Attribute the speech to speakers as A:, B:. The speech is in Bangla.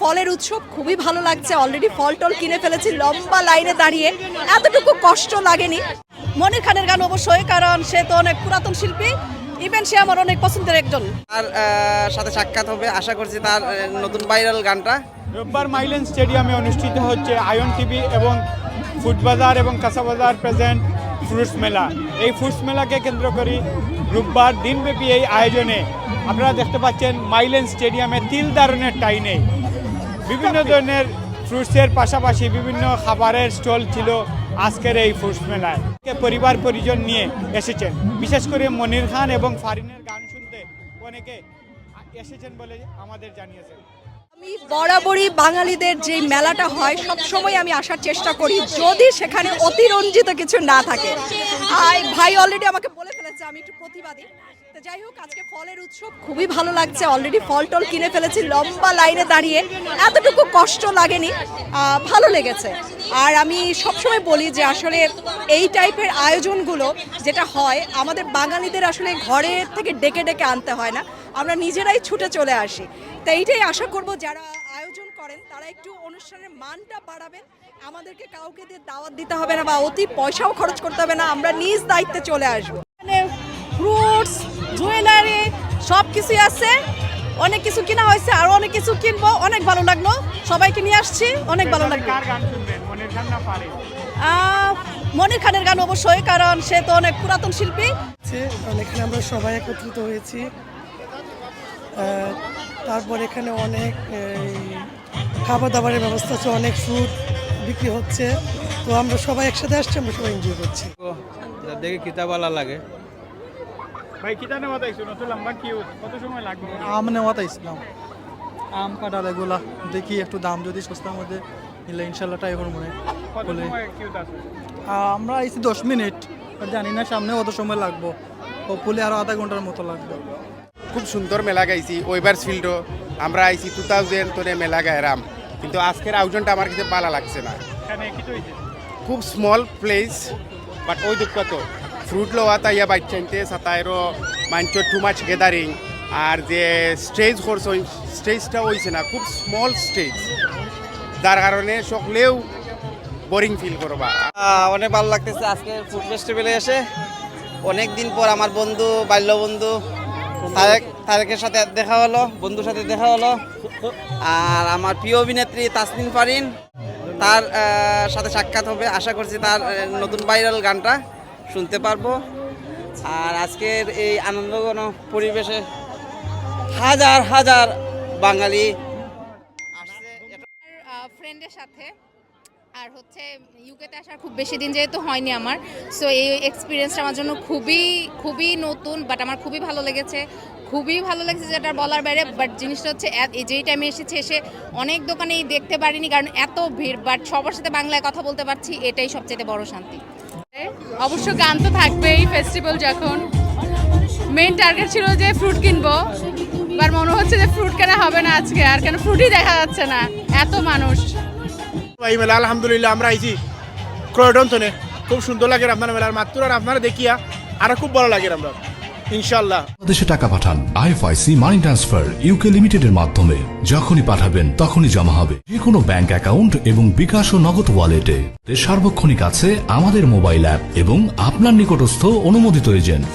A: ফলের উৎসব খুবই ভালো লাগছে। অলরেডি ফল টল কিনে ফেলেছি লম্বা লাইনে দাঁড়িয়ে। এতটুকু কষ্ট লাগেনি। মনির খানের গান অবশ্যই কারণ সে তো অনেক পুরাতন শিল্পী। ইভেন সে আমার অনেক পছন্দের একজন।
B: তার সাথে সাক্ষাৎ হবে। আশা করছি তার নতুন ভাইরাল গানটা।
C: রোববার মাইলেন স্টেডিয়ামে অনুষ্ঠিত হচ্ছে আয়ন টিভি এবং ফুড বাজার এবং কাঁচাবাজার প্রেজেন্ট ফ্রুটস মেলা। এই ফ্রুটস মেলাকে কেন্দ্র করে রোববার দিনব্যাপী এই আয়োজনে আপনারা দেখতে পাচ্ছেন মাইলেন স্টেডিয়ামে তিল দারুণের টাইনে। বিভিন্ন ধরনের ফ্রুটসের পাশাপাশি বিভিন্ন খাবারের স্টল ছিল আজকের এই ফ্রুটস মেলায়। পরিবার পরিজন নিয়ে এসেছেন। বিশেষ করে মনির খান এবং ফারিনের গান শুনতে অনেকে এসেছেন বলে আমাদের জানিয়েছেন।
A: আমি বরাবরই বাঙালিদের যে মেলাটা হয় সব সময় আমি আসার চেষ্টা করি। যদি সেখানে অতিরঞ্জিত কিছু না থাকে ভাই অলরেডি আমাকে বলে ফেলেছে, আমি একটু প্রতিবাদী। তো যাই হোক, আজকে ফলের উৎসব খুবই ভালো লাগছে অলরেডি ফল টল কিনে ফেলেছি, লম্বা লাইনে দাঁড়িয়ে। এতটুকু কষ্ট লাগেনি ভালো লেগেছে। আর আমি সবসময় বলি যে আসলে এই টাইপের আয়োজনগুলো যেটা হয়, আমাদের বাঙালিদের আসলে ঘরে থেকে ডেকে ডেকে আনতে হয় না। আমরা নিজেরাই ছুটে চলে আসি। তো এইটাই আশা করব যারা করেন তারা একটু অনুষ্ঠানের মানটা বাড়াবেন। আমাদেরকে কাউকে দিয়ে দাওয়াত দিতে হবে না বা অতি পয়সাও খরচ করতে হবে না আমরা নিজ দায়িত্বে চলে আসব। মানে ফ্রুটস জুয়েলারি সব কিছুই আছে। অনেক কিছু কিনা হয়েছে আর অনেক কিছু কিনবো। অনেক ভালো লাগল। সবাইকে নিয়ে আসছি অনেক ভালো লাগল।
C: কার গান শুনবেন? মনির খান না পারে
A: আহ, মনির খানের গান অবশ্যই কারণ সে তো অনেক পুরাতন শিল্পী।
D: এখানে আমরা সবাই একত্রিত হয়েছি। আহ, তারপর এখানে অনেক এই, খাবার দাবারের ব্যবস্থা আছে অনেক ফ্রুট বিক্রি হচ্ছে। তো আমরা সবাই একসাথে আসছি আমরা সবাই এনজয় করছি।
E: দেখে কিতাবালা লাগে।
C: ভাই কিতা নেওয়া দেখছ নতুন লম্বা কি কত সময় লাগবে?
F: আম নেওয়া তাইছিলাম আম কাটার এগুলা দেখি একটু দাম যদি সস্তার মধ্যে নিলে ইনশাল্লাহ ট্রাই করব মনে
C: কত
F: বলে
C: সময় কিউট আছে?
F: আহ, আমরা আইছি দশ মিনিট জানি না সামনে কত সময় লাগবো। হপফুলি আরও আধা ঘণ্টার মতো লাগবে।
G: খুব সুন্দর মেলা গাইছি ওইবার ফিল্ডও আমরা আইছি টু থাউজেন্ড তোরে মেলা গায়রাম কিন্তু আজকের আয়োজনটা আমার কাছে ভালো লাগছে না।
C: এখানে কি হয়েছে
G: খুব স্মল প্লেস বাট ওই দুঃখ তো। ফ্রুট লোয়া তাইয়া বাইক চাইতে সাতাইরো মাঞ্চ টু মাছ গেদারিং আর যে স্টেজ করছে ওই স্টেজটা হয়েছে না খুব স্মল স্টেজ যার কারণে সকলেও বোরিং ফিল করবা।
B: অনেক ভালো লাগতেছে আজকে ফুড ফেস্টিভ্যালে এসে। অনেক দিন পর আমার বন্ধু বাল্য বন্ধু তারেক তারেকের সাথে দেখা হলো, বন্ধুর সাথে দেখা হলো। আর আমার প্রিয় অভিনেত্রী তাসমিন ফারিন, তার সাথে সাক্ষাৎ হবে। আশা করছি তার নতুন ভাইরাল গানটা শুনতে পারব। আর আজকের এই আনন্দঘন পরিবেশে হাজার হাজার বাঙালি
H: ফ্রেন্ডের সাথে, আর হচ্ছে ইউকেতে আসার খুব বেশি দিন যেহেতু হয়নি আমার সো এই এক্সপিরিয়েন্সটা আমার জন্য খুবই খুবই নতুন বাট আমার খুবই ভালো লেগেছে। খুবই ভালো লাগছে যেটা বলার বাইরে বাট জিনিসটা হচ্ছে যেই টাইমে এসেছে এসে অনেক দোকানেই দেখতে পারিনি কারণ এত ভিড় বাট সবার সাথে বাংলায় কথা বলতে পারছি এটাই সবচেয়ে বড় শান্তি।
I: অবশ্য গান তো থাকবেই ফেস্টিভ্যাল যখন। মেইন টার্গেট ছিল যে ফ্রুট কিনবো এবার মনে হচ্ছে যে ফ্রুট কেনা হবে না আজকে আর কেন ফ্রুটই দেখা যাচ্ছে না এত মানুষ।
J: এই মেলা আলহামদুলিল্লাহ আমরা আইছি ক্রয়ডন খুব সুন্দর লাগে আপনার মেলার মাত্র আর আপনারা দেখিয়া আরও খুব ভালো লাগে আমরা
K: মানি ট্রান্সফার ইউকে মাধ্যমে। যখনই পাঠাবেন, তখনই জমা হবে। ব্যাংক অ্যাকাউন্ট এবং বিকাশ ও নগদ ওয়ালেটে। সার্বক্ষণিক আছে আমাদের মোবাইল অ্যাপ এবং আপনার নিকটস্থ অনুমোদিত এজেন্ট।